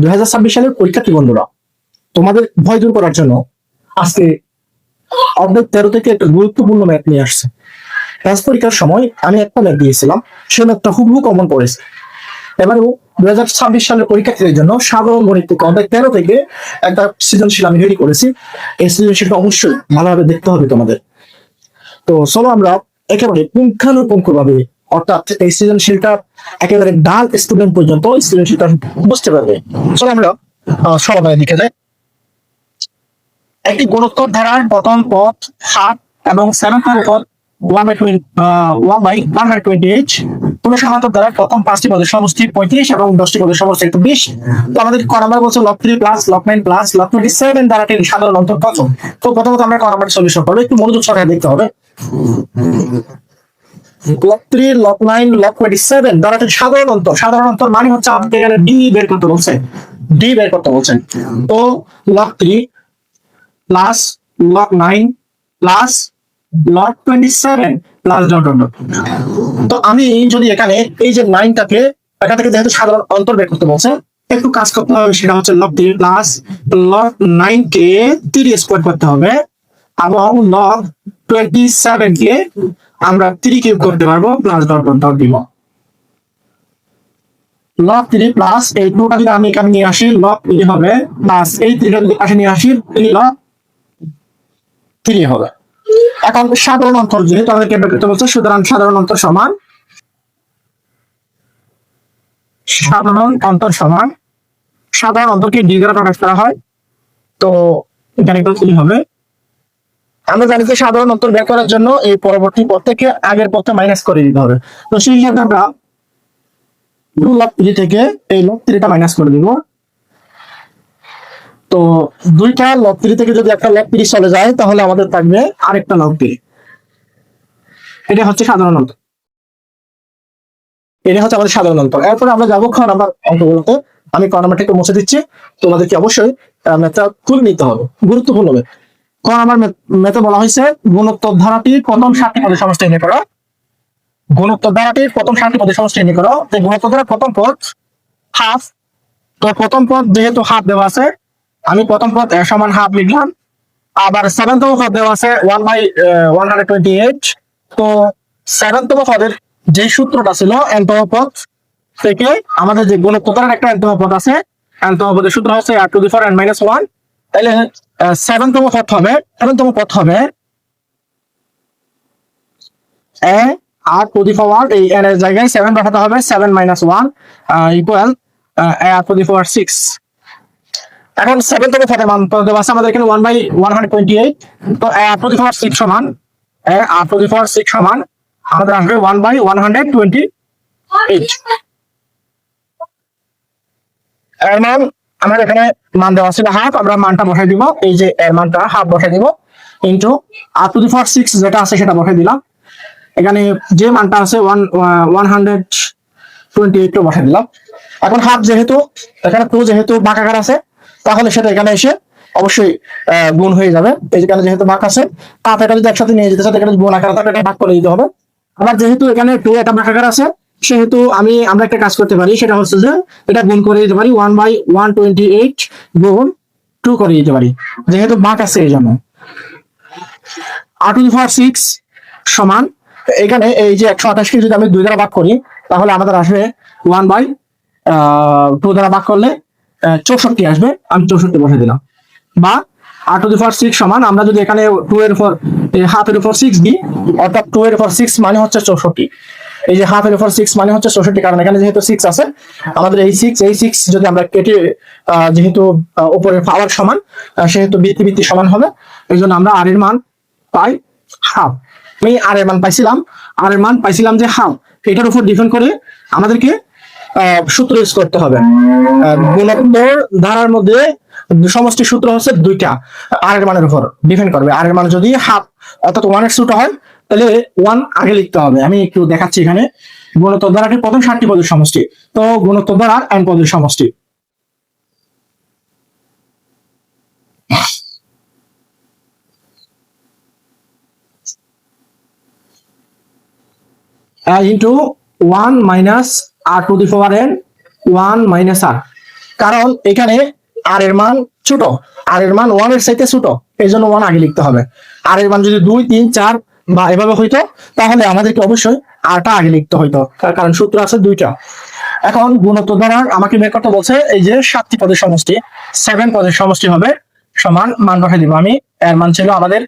দুই হাজার ছাব্বিশ সালের পরীক্ষার্থী বন্ধুরা? তোমাদের ভয় দূর করার জন্য আজকে অর্ধেক তেরো থেকে একটা গুরুত্বপূর্ণ ম্যাথ নিয়ে আসছে। ক্লাস পরীক্ষার সময় আমি একটা ম্যাথ দিয়েছিলাম সে ম্যাথটা হুবহু কমন পড়েছে। এবারেও দুই হাজার ছাব্বিশ সালের পরীক্ষার্থীদের জন্য সাধারণ গণিত থেকে অর্ধেক তেরো থেকে একটা সৃজনশীল আমি রেডি করেছি। এই সৃজনশীলটা অবশ্যই ভালোভাবে দেখতে হবে তোমাদের। তো চলো আমরা একেবারে পুঙ্খানুপুঙ্খ ভাবে অর্থাৎ এই সৃজনশীলটা একেবারে ডাল স্টুডেন্ট পর্যন্ত সৃজনশীলটা বুঝতে পারবে। চলো আমরা সমাধানে লিখে যাই। একটি গুণোত্তর ধারার প্রথম পথ সাত এবং সেভেন পথ one by twenty one by one by twenty H পুরো সমান্তর দ্বারা প্রথম পাঁচটি পদের সমষ্টি পঁয়ত্রিশ এবং দশটি পদের সমষ্টি একটু বিশ তো আমাদের ক নাম্বার বলছে log three plus log nine plus log twenty seven দ্বারাটির সাধারণ অন্তর কত? তো প্রথমত আমরা ক নাম্বার সলিউশন করব, একটু মনোযোগ সহকারে দেখতে হবে। Log three log nine log twenty seven দ্বারাটির সাধারণ অন্তর সাধারণ অন্তর মানে হচ্ছে আমাদের এখানে ডি বের করতে বলছে ডি বের করতে বলছেন। তো log three plus log nine plus log twenty seven plus dot dot তো আমি যদি এখানে এই যে নাইনটাকে এখান থেকে যেহেতু সাধারণ অন্তর বের করতে বলছে একটু কাজ করতে হবে, সেটা হচ্ছে log three plus log nine কে থ্রি স্কোয়ার করতে হবে, এবং লক টোয়েন্টি সেভেন কে আমরা থ্রি কিউব করতে পারব প্লাস ডট ডট দিব। লক থ্রি প্লাস এই টুটা যদি আমি এখানে নিয়ে আসি লক থ্রি হবে প্লাস এই থ্রিটা যদি পাশে নিয়ে আসি থ্রি লক থ্রি হবে। এখন সাধারণ অন্তর যেহেতু আমাদেরকে বের করতে বলছে, সুতরাং সাধারণ অন্তর সমান, সাধারণ অন্তর সমান, সাধারণ অন্তরকে ডি প্রকাশ করা হয়, তো এখানে কি হবে? আমরা জানি যে সাধারণ অন্তর বের করার জন্য এই পরবর্তী পদ থেকে আগের পথে মাইনাস করে দিতে হবে। তো সেই হিসাবে আমরা টু লক থ্রি থেকে এই লক থ্রিটা মাইনাস করে দিব। তো দুইটা লক থ্রি থেকে যদি একটা লক থ্রি চলে যায়, তাহলে আমাদের থাকবে আরেকটা লক থ্রি এটা হচ্ছে সাধারণ অন্তর এটা হচ্ছে আমাদের সাধারণ অন্তর এরপরে আমরা যাব খ নাম্বার অঙ্কগুলোতে। আমি ক নাম্বারটা একটু মুছে দিচ্ছি। তোমাদেরকে অবশ্যই ম্যাথটা তুলে নিতে হবে। গুরুত্বপূর্ণ ম্যাথ ক নাম্বার ম্যাথে বলা হয়েছে, গুণোত্তর ধারাটির প্রথম সাতটি পদের সমষ্টি এনে করো। গুণোত্তর ধারাটির প্রথম সাতটি পদের সমষ্টি এনে করো। যে গুণোত্তর ধারার প্রথম পদ, হাফ। তো প্রথম পদ যেহেতু হাফ দেওয়া আছে, আমি প্রথম পদ এ সমান হাফ লিখলাম। আবার সেভেনতম পদ দেওয়া আছে one by one hundred twenty eight তো সেভেনতম পদের যে সূত্রটা ছিল এনতম পদ থেকে আমাদের যে গুণোত্তরের একটা এনতম পদ আছে এনতম পদের সূত্র হচ্ছে r to the power n minus one তাহলে সেভেনতম পদ হবে। সেভেনতম পদ হবে এ আর টু দি পাওয়ার এই এর জায়গায় সেভেন পাঠাতে হবে seven minus one equal a r to the power six এখন সেভেন থেকে ফাইভ মান দেওয়া আছে আমাদের এখানে one by one hundred twenty eight তো a r to the power six সমান এ r to the power six সমান আমাদের আসবে one by one hundred twenty eight এর মান আমাদের এখানে মান দেওয়া ছিল হাফ আমরা মানটা বসাই দিব, এই যে এর মানটা হাফ বসাই দিব into r to the power six যেটা আছে সেটা বসাই দিলাম। এখানে যে মানটা আছে ওয়ান ওয়ান হান্ড্রেড টোয়েন্টি বসাই দিলাম। এখন হাফ যেহেতু, এখানে টু যেহেতু বাঁকাকার আছে, তাহলে সেটা এখানে এসে অবশ্যই গুণ হয়ে যাবে। এই যেখানে যেহেতু বাঁক আছে হাফ এটা যদি একসাথে নিয়ে যেতে চাই এখানে গুণ আকার থাকে এটা ভাগ করে দিতে হবে। আবার যেহেতু এখানে টু এটা বাঁকাকার আছে সেহেতু আমি, আমরা একটা কাজ করতে পারি, সেটা হচ্ছে যে এটা গুণ করে দিতে পারি one by one twenty eight গুণ টু করে দিতে পারি। যেহেতু বাঁক আছে এই জন্য। টু ফোর সিক্স সমান, এখানে এই যে একশো আঠাশকে যদি আমি দুই দ্বারা ভাগ করি, তাহলে আমাদের আসবে ওয়ান বাই টু দ্বারা ভাগ করলে চৌষট্টি আসবে, আমি চৌষট্টি বসে দিলাম। বা r to the four six সমান, আমরা যদি এখানে টু এর উপর হাফ এর উপর সিক্স দিই, অর্থাৎ টু এর উপর সিক্স মানে হচ্ছে চৌষট্টি। এই যে হাফ এর উপর সিক্স মানে হচ্ছে চৌষট্টি, কারণ এখানে যেহেতু সিক্স আছে, আমাদের এই সিক্স এই সিক্স যদি আমরা কেটে যেহেতু উপরের পাওয়ার সমান সেহেতু বৃত্তি বৃত্তি সমান হবে। এই জন্য আমরা আর এর মান পাই হাফ আমি আর এর মান পাইছিলাম আর এর মান পাইছিলাম যে হাফ এটার উপর ডিপেন্ড করে আমাদেরকে সূত্র ইউজ করতে হবে। গুণোত্তর ধারার মধ্যে সমষ্টি সূত্র হচ্ছে দুইটা আর এর মানের উপর। ডিপেন্ড করবে আর এর মান যদি হাফ অর্থাৎ ওয়ানের সূত্র হয় তাহলে ওয়ান আগে লিখতে হবে। আমি একটু দেখাচ্ছি এখানে। গুণোত্তর ধারাটি প্রথম ষাটটি পদের সমষ্টি? তো গুণোত্তর ধারার এন পদের সমষ্টি। Into one minus r to the power n one minus r কারণ এখানে আর এর মান ছোট। আর এর মান ওয়ানের চাইতে ছোট। এই জন্য ওয়ান আগে লিখতে হবে। আর এর মান যদি দুই, তিন, চার বা এভাবে হইতো, তাহলে আমাদেরকে অবশ্যই আরটা আগে লিখতে হইতো। তার কারণ সূত্র আছে দুইটা। এখন গুণত্ব দ্বারা আমাকে বের করতে বলছে, এই যে সাতটি পদের সমষ্টি সেভেন পদের সমষ্টি হবে সমান মান বসাই দিব আমি। এর মান ছিল আমাদের,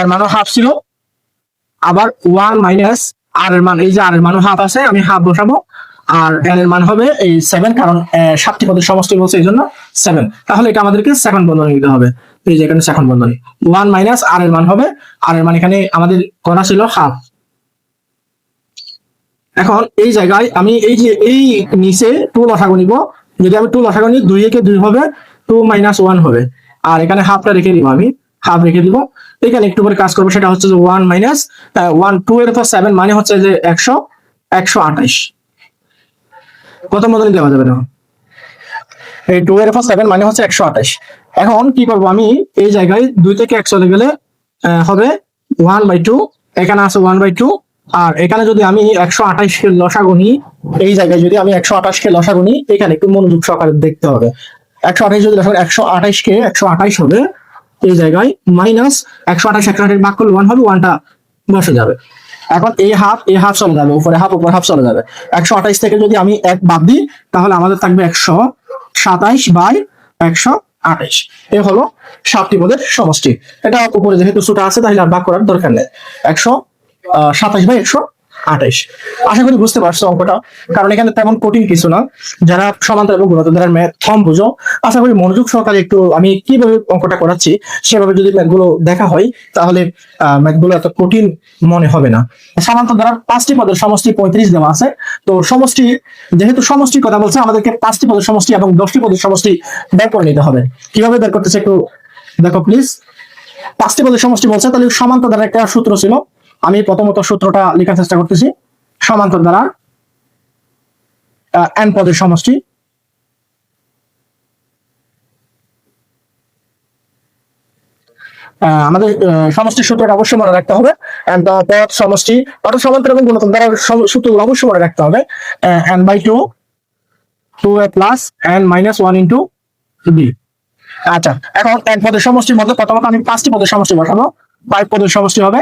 এর মানও হাফ ছিল। আবার ওয়ান মাইনাস আর এর মান, এই যে আর এর মানও হাফ আছে, আমি হাফ বসাবো। আর এর এর মান হবে এই সেভেন কারণ সাতটি পদের সমষ্টি বলছে এই জন্য সেভেন তাহলে এটা আমাদেরকে সেভেন বন্ধনী নিতে হবে। এই যে এখানে সেকেন্ড বন্ধনী। ওয়ান মাইনাস আর এর মান হবে আর এর মান এখানে আমাদের করা ছিল হাফ এখন এই জায়গায় আমি এই যে এই নিচে টু লসাগু নিব, যদি আমি টু লসাগু নিই, দুই একে দুই হবে টু মাইনাস ওয়ান হবে। আর এখানে হাফটা রেখে দিব আমি হাফ রেখে দিব। এখানে একটু করে কাজ করব, সেটা হচ্ছে যে ওয়ান মাইনাস ওয়ান টু এর পর সেভেন মানে হচ্ছে যে একশো একশো আঠাইশ। কত মতনই দেওয়া যাবে না। এই টু এর পর সেভেন মানে হচ্ছে একশো আঠাইশ। এখন কি করব আমি? এই জায়গায় দুই থেকে এক চলে গেলে হবে ওয়ান বাই টু এখানে আছে ওয়ান বাই টু আর এখানে যদি আমি একশো আঠাইশকে লসাগু নিই এই জায়গায় যদি আমি একশো আঠাশকে লসাগু নিই এখানে একটু মনোযোগ সহকারে দেখতে হবে। একশো আঠাইশ যদি লসাগু একশো আঠাইশকে একশো আঠাইশ হবে, এই জায়গায় মাইনাস একশো আঠাশ একশো আঠাশ ভাগ করলে ওয়ান হবে ওয়ানটা বসে যাবে। এখন এই হাফ এই হাফ চলে যাবে, উপরে হাফ উপরে হাফ চলে যাবে। একশো আঠাইশ থেকে যদি আমি এক বাদ দিই, তাহলে আমাদের থাকবে একশো সাতাইশ বাই একশো আঠাইশ এ হলো সাতটি পদের সমষ্টি। এটা উপরে যেহেতু সুটা আছে, তাহলে আর ভাগ করার দরকার নেই। একশো সাতাশ বাই একশো আঠাইশ। আশা করি বুঝতে পারছ অঙ্কটা, কারণ এখানে তেমন কঠিন কিছু না। যারা সমান্তর এবং গুণাত্মক ধারার ম্যাথ কম বুঝো, আশা করি মনোযোগ সহকারে একটু আমি কীভাবে অঙ্কটা করাচ্ছি, সেভাবে যদি ম্যাথগুলো দেখা হয়, তাহলে ম্যাথগুলো এত কঠিন মনে হবে না। সমান্তর ধারার পাঁচটি পদের সমষ্টি পঁয়ত্রিশ দেওয়া আছে, তো সমষ্টি, যেহেতু সমষ্টির কথা বলছে, আমাদেরকে পাঁচটি পদের সমষ্টি এবং দশটি পদের সমষ্টি বের করে নিতে হবে। কীভাবে বের করতেছে একটু দেখো প্লিজ পাঁচটি পদের সমষ্টি বলছে, তাহলে সমান্তর দ্বারা একটা সূত্র ছিল আমি প্রথমত সূত্রটা লেখার চেষ্টা করতেছি। সমান্তর দ্বারা এন পদের সমষ্টি। আমাদের সমষ্টির সূত্রটা অবশ্যই মনে রাখতে হবে। সমষ্টি, অর্থাৎ সমান্তর এবং গুণোত্তর দ্বারা সূত্রগুলো অবশ্যই মনে রাখতে হবে। N by two two a plus n minus one into b আচ্ছা এখন এক পদের সমষ্টির মধ্যে প্রথমত আমি পাঁচটি পদের সমষ্টি বসাবো। ফাইভ পদের সমষ্টি হবে।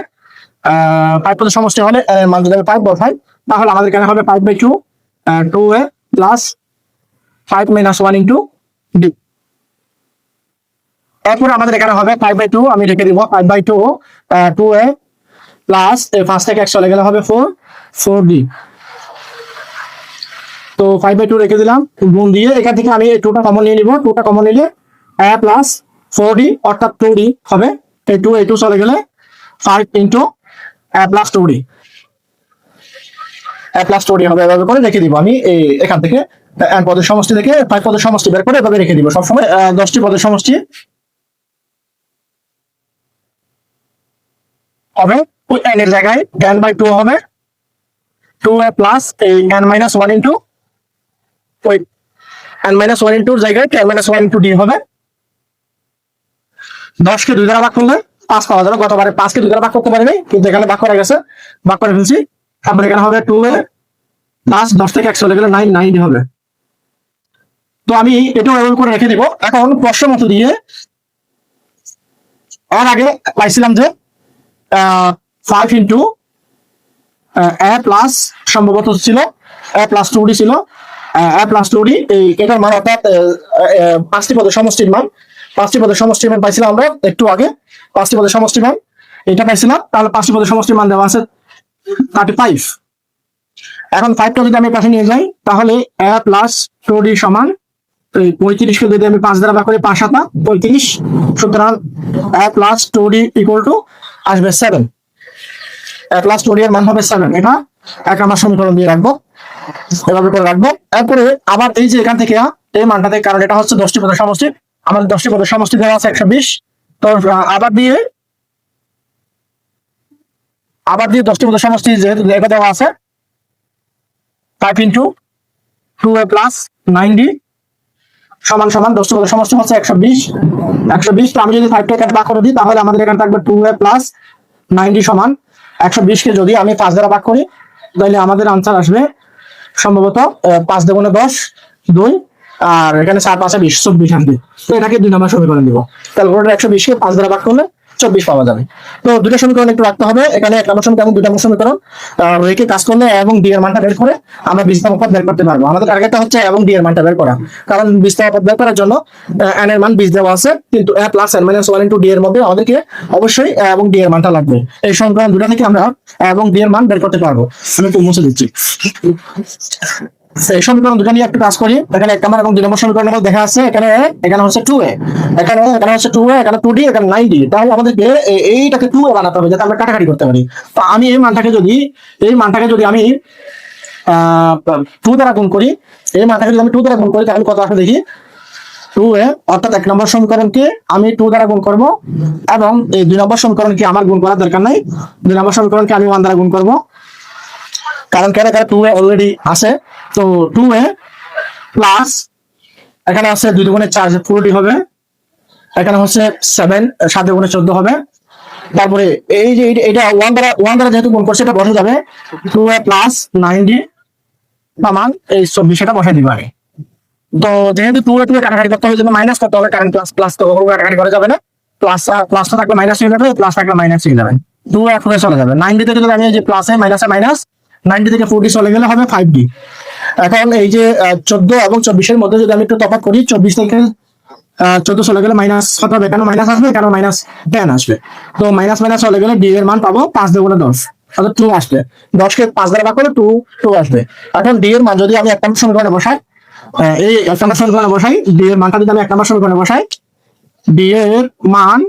পদের সমষ্টি হলে মান যদি ফাইভ বসাই, তাহলে আমাদের এখানে হবে five by two two a plus five minus one into d এরপর আমাদের এখানে হবে ফাইভ বাই টু আমি রেখে দিব five by two two a plus পাঁচ থেকে এক চলে গেলে হবে ফোর ফোর ডি তো ফাইভ বাই টু রেখে দিলাম, গুণ দিয়ে এখান থেকে আমি টুটা কমন নিয়ে নিব টুটা কমন নিলে এ প্লাস ফোর ডি অর্থাৎ টু ডি হবে, এই টু এই টু চলে গেলে five into a plus two d হবে এভাবে করে রেখে দিব। আমি এখান থেকে এক পদের সমষ্টি থেকে ফাইভ পদের সমষ্টি বের করে এভাবে রেখে দিব। সবসময় দশটি পদের সমষ্টি। হবে? ওই n এর জায়গায় n বাই টু হবে। টু এ প্লাস এই n মাইনাস ওয়ান ইন্টু ওই n মাইনাস ওয়ান ইন্টুর জায়গায় n minus one into d হবে। দশকে দুই দ্বারা ভাগ করলে পাঁচ পাওয়া যাবে গতবারে পাঁচকে দুই দ্বারা ভাগ করতে পারিনি, কিন্তু এখানে ভাগ করা গেছে। ভাগ করে ফেলছি। তারপরে এখানে হবে টু এ প্লাস দশ থেকে এক চলে গেলে নাইন নাইন হবে। তো আমি এটাও এভাবে করে রেখে দিব। এখন প্রশ্ন মতো দিয়ে এর আগে পাইছিলাম যে ফাইভ ইন্টু এ প্লাস সম্ভবত ছিল এ প্লাস টু ডি ছিল। এ প্লাস টু ডি এটার মান অর্থাৎ পাঁচটি পদের সমষ্টির মান। পাঁচটি পদের সমষ্টি মান পাইছিলাম আমরা একটু আগে। পাঁচটি পদের সমষ্টি মান এটা পাইছিলাম, তাহলে পাঁচটি পদের সমষ্টির মান দেওয়া আছে থার্টি ফাইভ এখন ফাইভটা যদি আমি পাশে নিয়ে যাই, তাহলে এ প্লাস টু ডি সমান পঁয়ত্রিশকে যদি আমি পাঁচ দ্বারা ভাগ করি, পাঁচ সাতা পঁয়ত্রিশ। সুতরাং a plus two d equal to আসবে seven a plus two d এর মান হবে সেভেন এটা এক আমার সমীকরণ দিয়ে রাখব। এভাবে করে রাখব। এরপরে আবার এই যে এখান থেকে, এই মানটাতে কারণ এটা হচ্ছে দশটি পদের সমষ্টি। আমাদের দশটি পদের সমষ্টি দেওয়া আছে একশো বিশ। তো আবার দিয়ে আবার দিয়ে দশটি পদের সমষ্টি যেহেতু এটা দেওয়া আছে five into two a plus nine d সমান সমান দশটি পদের সমষ্টি হচ্ছে একশো বিশ। একশো বিশ, তো আমি যদি ফাইভটা এখানে ভাগ করে দিই, তাহলে আমাদের এখানে থাকবে টু এ প্লাস নাইনটি সমান একশো বিশকে যদি আমি পাঁচ দ্বারা ভাগ করি, তাহলে আমাদের আনসার আসবে সম্ভবত পাঁচ দেবনে দশ, দুই আর এখানে চার পাঁচে বিশ, চব্বিশ আসবে তো এটাকে দুই নম্বর সমীকরণ দিব। তাহলে ক্যালকুলেটার একশো বিশকে পাঁচ দ্বারা ভাগ করলে চব্বিশ পাওয়া যাবে। তো দুটো সমীকরণ একটু রাখতে হবে। এখানে এক নম্বর সমীকরণ দুটা নম্বর সমীকরণ রেখে কাজ করলে এবং ডি এর মানটা বের করে আমরা বিস্তর পথ বের করতে পারব। আমাদের টার্গেটটা হচ্ছে এবং ডি এর মানটা বের করা। কারণ বিস্তর পথ বের করার জন্য এন এর মান বিশ দেওয়া আছে, কিন্তু a plus n minus one into d এর মধ্যে আমাদেরকে অবশ্যই এবং ডি এর মানটা লাগবে। এই সমীকরণ দুটো থেকে আমরা এবং ডি এর মান বের করতে পারব। আমি একটু মুছে দিচ্ছি। সমীকরণ দুটো নিয়ে একটু কাজ করি। এখানে এক নম্বর এবং দুই নম্বর সমীকরণের মধ্যে দেখা আছে, এখানে এখানে হচ্ছে টু এ এখানে এখানে হচ্ছে টু এ এখানে টু ডি এখানে নাইন ডি তাহলে আমাদেরকে এইটাকে টু এ বানাতে হবে, যাতে আমরা কাটাকাটি করতে পারি। তো আমি এই মানটাকে যদি, এই মানটাকে যদি আমি টু দ্বারা গুণ করি, এই মানটাকে যদি আমি টু দ্বারা গুণ করি, তাহলে কত আসবে দেখি? টু এ অর্থাৎ এক নম্বর সমীকরণকে আমি টু দ্বারা গুণ করব, এবং এই দুই নম্বর সমীকরণকে আমার গুণ করার দরকার নাই। দুই নম্বর সমীকরণকে আমি ওয়ান দ্বারা গুণ করব। কারণ কেন এখানে টু এ অলরেডি আছে। তো টু এ প্লাস এখানে আছে দুই দুগুণে চার পুরোটি হবে। এখানে হচ্ছে সেভেন সাত দুগুণে চোদ্দ হবে। তারপরে এই যে এটা ওয়ান দ্বারা ওয়ান দ্বারা যেহেতু গুণ করছে, এটা বসে যাবে। টু এ প্লাস নাইনটি সমান এই চব্বিশ, এটা বসে দিবে আগে। তো যেহেতু টু এ টু এ কাটাকাটি করতে হবে মাইনাস করতে হবে কারণ প্লাস প্লাস তো কাটাকাটি করা যাবে না। প্লাস প্লাস তো থাকলে মাইনাস হয়ে যাবে প্লাস থাকলে মাইনাস হয়ে যাবে। টু এ টু এ চলে যাবে। নাইনটি থেকে যদি আমি যে প্লাসে মাইনাসে মাইনাস নাইনটি থেকে ফোরটি চলে গেলে হবে ফাইভ ডি। এখন এই যে চোদ্দ এবং চব্বিশের মধ্যে যদি আমি একটু তফাৎ করি, চব্বিশ থেকে চোদ্দ চলে গেলে মাইনাস কত হবে। কেন মাইনাস আসবে? কেন মাইনাস টেন আসবে? তো মাইনাস মাইনাস চলে গেলে ডি এর মান পাবো পাঁচ দেবো দশ। অর্থাৎ টু আসবে। দশকে পাঁচ দ্বারা ভাগ করে টু টু আসবে। এখন ডি এর মান যদি আমি এক নম্বর সমীকরণে বসাই এই এক নম্বর সমীকরণে বসাই ডি এর মানটা যদি আমি এক নম্বর সমীকরণে বসাই ডি এর মান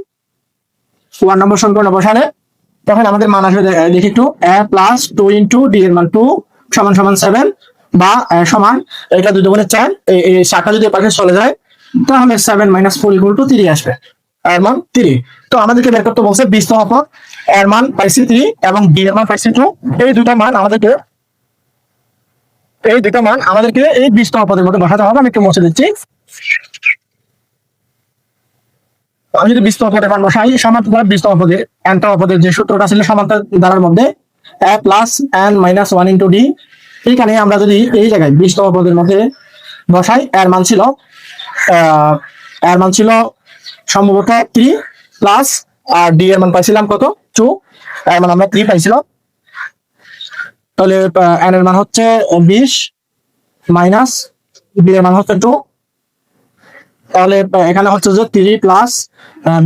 ওয়ান নম্বর সমীকরণে বসালে তখন আমাদের মান আসবে দেখি একটু, a plus two into d এর মান টু সমান সমান সেভেন বা সমান, এটা দুই দুগুণে চার এই চারটা যদি পাশে চলে যায়, তাহলে seven minus four equal to three আসবে। এর মান থ্রি তো আমাদেরকে বের করতে বলছে বিশ তফাৎ এর মান পাইছি থ্রি এবং ডি এর মান পাইছি টু এই দুটা মান আমাদেরকে, এই দুটা মান আমাদেরকে এই বিশ তফাতের মধ্যে বসাতে হবে। আমি একটু মুছে দিচ্ছি। আমি যদি বিস্তর পদে মান বসাই সমান্তর দ্বারা বিস্তর পদে এনটা পদের যে সূত্রটা ছিল সমান্তর দ্বারার মধ্যে a plus n minus one into d এইখানে আমরা যদি এই জায়গায় বিস্তর পদের মধ্যে বসাই, এর মান ছিল এর মান ছিল সম্ভবত থ্রি প্লাস আর ডি এর মান পাইছিলাম কত? টু এর মান আমরা থ্রি পাইছিলাম। তাহলে এন এর মান হচ্ছে বিশ মাইনাস ডি এর মান হচ্ছে টু তাহলে এখানে হচ্ছে যে থ্রি প্লাস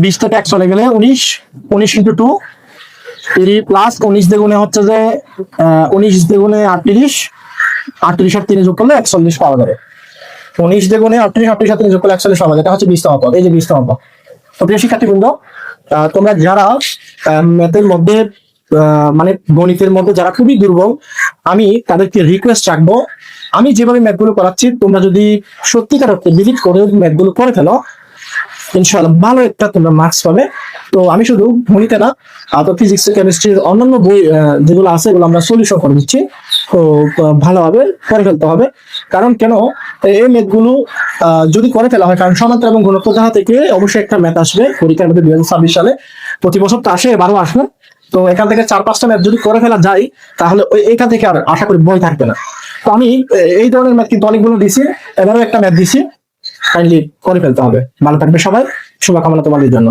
বিশ থেকে এক চলে গেলে উনিশ উনিশ ইন্টু টু থ্রি প্লাস উনিশ দ্বিগুণে হচ্ছে যে উনিশ দ্বিগুণে আটত্রিশ আটত্রিশ আর তিনে যোগ করলে একচল্লিশ পাওয়া যাবে। উনিশ দ্বিগুণে আটত্রিশ আটত্রিশ আর তিনে যোগ করলে একচল্লিশ পাওয়া যাবে। এটা হচ্ছে বিশতম পদ, এই যে বিশতম পদ। তো প্রিয় শিক্ষার্থীবৃন্দ তোমরা যারা ম্যাথের মধ্যে মানে গণিতের মধ্যে যারা খুবই দুর্বল, আমি তাদেরকে রিকোয়েস্ট রাখব আমি যেভাবে ম্যাথগুলো করাচ্ছি, তোমরা যদি সত্যিকার অর্থে ভিজিট করে ম্যাথগুলো করে ফেলো, ইনশাআল্লাহ ভালো একটা তোমরা মার্কস পাবে। তো আমি শুধু গণিতে না তো ফিজিক্স কেমিস্ট্রির অন্যান্য বই যেগুলো আছে, এগুলো আমরা সলিউশন করে দিচ্ছি। তো ভালোভাবে করে ফেলতে হবে। কারণ কেন? এই ম্যাথগুলো যদি করে ফেলা হয়, কারণ সমান্তর এবং গুণত্ব যাহা থেকে অবশ্যই একটা ম্যাথ আসবে পরীক্ষার মধ্যে দুই হাজার ছাব্বিশ সালে। প্রতি বছর তো আসে, এবারও আসবে। তো এখান থেকে চার পাঁচটা ম্যাথ যদি করে ফেলা যায়, তাহলে ওই এখান থেকে আর আশা করি বই থাকবে না। তো আমি এই ধরনের ম্যাথ কিন্তু অনেকগুলো দিছি, এবারও একটা ম্যাথ দিছি। কাইন্ডলি করে ফেলতে হবে। ভালো থাকবে সবাই। শুভকামনা তোমাদের জন্য।